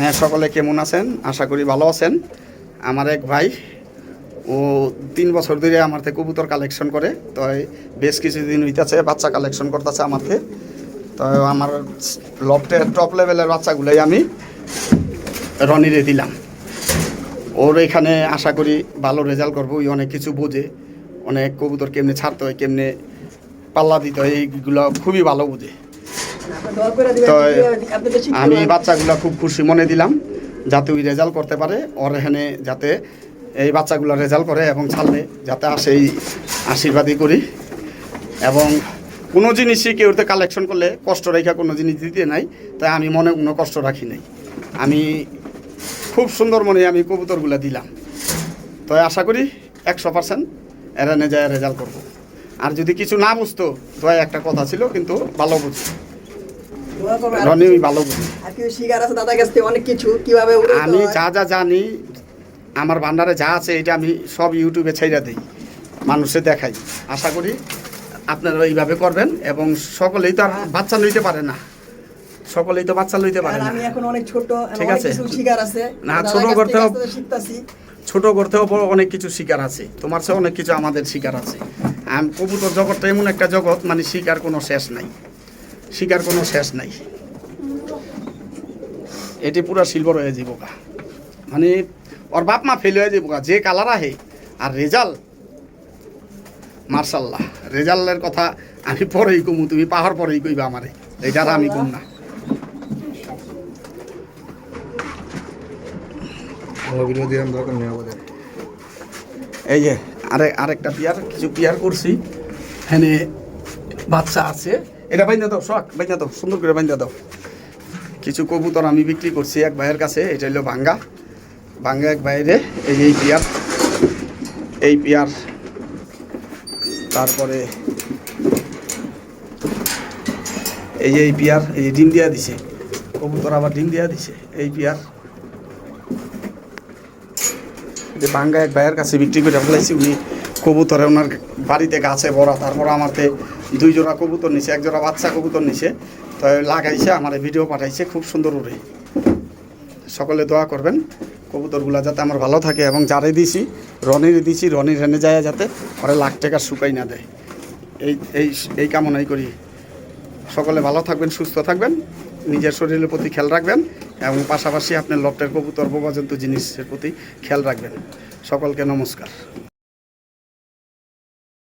হ্যাঁ সকলে কেমন আছেন? আশা করি ভালো আছেন। আমার এক ভাই, ও তিন বছর ধরে আমার থেকে কবুতর কালেকশন করে। তো বেশ কিছুদিন হইতেছে, বাচ্চা কালেকশন করতেছে আমার থেকে তো আমার লফটের টপ লেভেলের বাচ্চাগুলোই আমি রনিরে দিলাম। ওর এখানে আশা করি ভালো রেজাল্ট করব ওই অনেক কিছু বোঝে। অনেক কবুতর কেমনে ছাড়তে হয়, কেমনে পাল্লা দিতে হয়, এইগুলো খুবই ভালো বুঝে। তো আমি বাচ্চাগুলো খুব খুশি মনে দিলাম যাতে ওই রেজাল্ট করতে পারে ওর এখানে যাতে এই বাচ্চাগুলো রেজাল্ট করে এবং ছাড়লে যাতে আসে এই আশীর্বাদই করি। এবং কোনো জিনিসই কেউতে কালেকশন করলে কষ্ট রেখা কোনো জিনিস দিতে নাই তাই আমি মনে কোনো কষ্ট রাখি নাই। আমি খুব সুন্দর মনে আমি কবুতরগুলো দিলাম। তো আশা করি একশো পার্সেন্ট এরানে যায় রেজাল্ট করব। আর যদি কিছু না বুঝতো তো একটা কথা ছিল কিন্তু ভালো বুঝতো। রনি ভালো আমি। যা যা জানি আমার ভান্ডারে যা আছে এটা আমি সব ইউটিউবে ছেড়ে দিই মানুষে দেখাই। আশা করি আপনারা এইভাবে করবেন এবং সকলেই তো আর বাচ্চা লইতে পারে না। সকলেই তো বাচ্চা লইতে পারে না। আমি এখন অনেক ছোট ঠিক আছে। শিকার আছে। না, ছোট করতেও- শিখতাছি। ছোট করতেও অনেক কিছু শিকার আছে। তোমার চেয়ে অনেক কিছু আমাদের শিকার আছে। আম কবুতর জগৎটা এমন একটা জগৎ মানে শিকার কোনো শেষ নাই। শিকার কোনো শেষ নাই। এটি পুরা শিল্প রয়ে যাব গা। মানে ওর বাপ মা ফেল হয়ে যাব গা যে কালার আহে আর রেজাল্ট মার্শাল্লাহ রেজাল্টের কথা আমি পরেই কমু তুমি পাহাড় পরেই কইবা আমারে এটা আমি কম না। এই যে আরে আরেকটা পিয়ার কিছু পিয়ার করছি। এখানে বাচ্চা আছে। এটা বাইন্দা দাও শখ বাইন্দা দাও, সুন্দর করে বাইন্দা দাও। কিছু কবুতর আমি বিক্রি করছি এক ভাইয়ের কাছে, এটা হলো বাঙ্গা বাঙ্গা এক বাইরে এই এই পিয়ার। এই পিয়ার। তারপরে এই এই পিয়ার, এই ডিম দিয়া দিছে। কবুতর আবার ডিম দিয়া দিছে, এই পিয়ার। যে বাঙ্গা এক ভাইয়ের কাছে বিক্রি করে ফেলাইছি, উনি কবুতরে ওনার বাড়িতে গাছে ভরা, তারপর আমারতে দুই জোড়া কবুতর নিছে এক জোড়া বাচ্চা কবুতর নিছে। তো লাগাইছে, আমার ভিডিও পাঠাইছে, খুব সুন্দর উড়ে সকলে দোয়া করবেন, কবুতরগুলা যাতে আমার ভালো থাকে এবং যারে দিছি, রনির দিছি, রনির হেনে যায় যাতে পরে লাখ টাকা শুকাই না দেয়। এই এই এই কামনাই করি। সকলে ভালো থাকবেন, সুস্থ থাকবেন, নিজের শরীরের প্রতি খেয়াল রাখবেন এবং পাশাপাশি আপনার লফটের কবুতর বোবাজন্তু জিনিসের প্রতি খেয়াল রাখবেন। সকলকে নমস্কার।